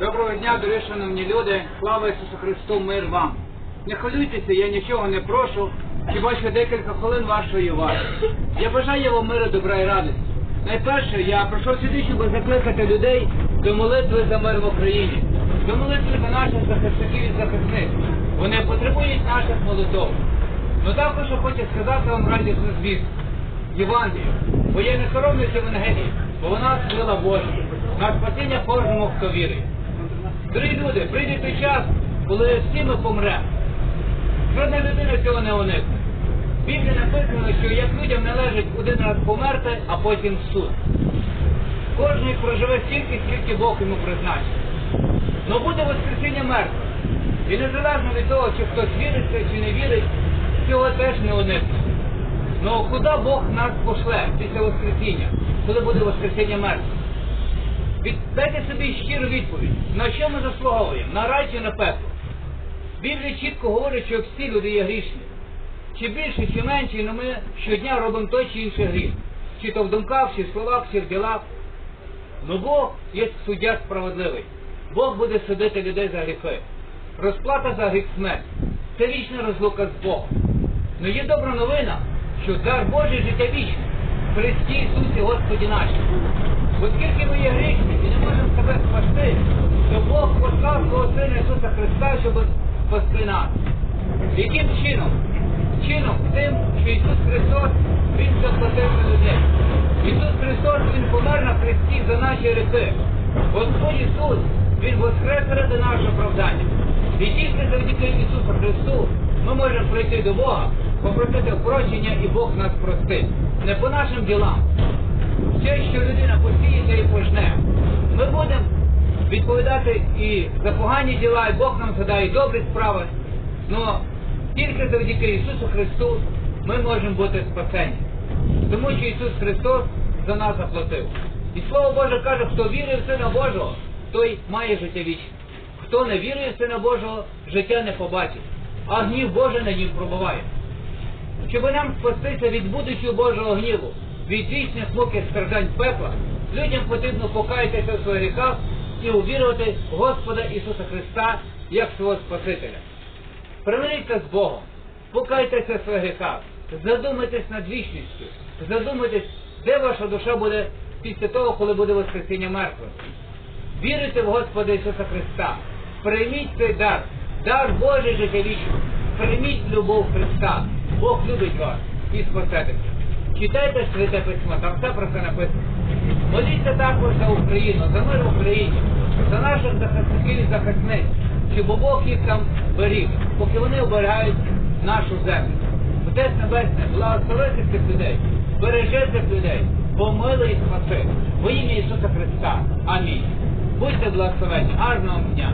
Доброго дня, дорогі шановні люди, слава Ісусу Христу, мир вам. Не хвилюйтеся, я нічого не прошу, хіба що декілька хвилин вашої уваги. Я бажаю вам миру, добра і радості. Найперше, я прийшов сюди, щоб закликати людей до молитви за мир в Україні, до молитви за наших захисників і захисниць. Вони потребують наших молитов. Ну також хочу сказати вам радісну звістку. Євангелію, бо я не соромлюся Евангелії, бо вона сила Божа, на спасіння кожному, хто вірить. Дорогі люди, прийде той час, коли всі ми помремо. Жодна людина цього не уникне. В Біблії написано, що як людям належить один раз померти, а потім суд. Кожен проживе стільки, скільки Бог йому призначив. Но буде воскресіння мертвих. І незалежно від того, чи хтось вірить це, чи не вірить, цього теж не уникне. Ну куди Бог нас пошле після Воскресіння, коли буде Воскресіння мертвих? Від, дайте собі щиру відповідь, на що ми заслуговуємо, на рай чи на пекло? Біблія чітко говорить, що всі люди є грішні. Чи більше, чи менше, але ми щодня робимо той чи інший гріх. Чи то в думках, чи в словах, чи в ділах. Ну Бог є суддя справедливий. Бог буде судити людей за гріхи. Розплата за гріх смерть. Це вічна розлука з Богом. Ну є добра новина, що дар Божий життя вічне. Христі Ісусі Господі наші. Оскільки ми є грішні і не можемо себе спасти, то Бог послав свого Сина Ісуса Христа, щоб спасти нас. Яким чином? Чином тим, що Ісус Христос, Він заплатив за людей. Ісус Христос, Він помер на Христі за наші гріхи. Господь Ісус, Він воскрес ради нашого оправдання. І тільки завдяки Ісусу Христу ми можемо прийти до Бога, попросити прощення і Бог нас простить. Не по нашим ділам. Все, що людина посіється і пожне. Ми будемо відповідати і за погані діла, і Бог нам згадає добрі справи. Но тільки завдяки Ісусу Христу ми можемо бути спасені. Тому що Ісус Христос за нас заплатив. І Слово Боже каже, хто вірує в Сина Божого, той має життя вічне. Хто не вірує в Сина Божого, життя не побачить, а гнів Божий на нім пробуває. Щоб нам спастися від будучого Божого гніву, від вічних муки страждань пекла, людям потрібно покаятися в своїх гріхах і увірувати в Господа Ісуса Христа як свого Спасителя. Примиріться з Богом, покайтеся в своїх гріхах, задумайтесь над вічністю, задумайтесь, де ваша душа буде після того, коли буде Воскресіння мертвих. Вірите в Господа Ісуса Христа, прийміть цей дар, дар Божий життя прийміть любов Христа, Бог любить вас і спасетеся. Читайте Святе Письмо, там все про це написано. Моліться також за Україну, за мир Україні, за наших захисників і захисниць, щоб Бог їх там беріг, поки вони оберігають нашу землю. Отець Небесне, благословити цих людей, бережи цих людей, помилуй і спаси. Во ім'я Ісуса Христа. Амінь. Будьте благословені. Гарного дня.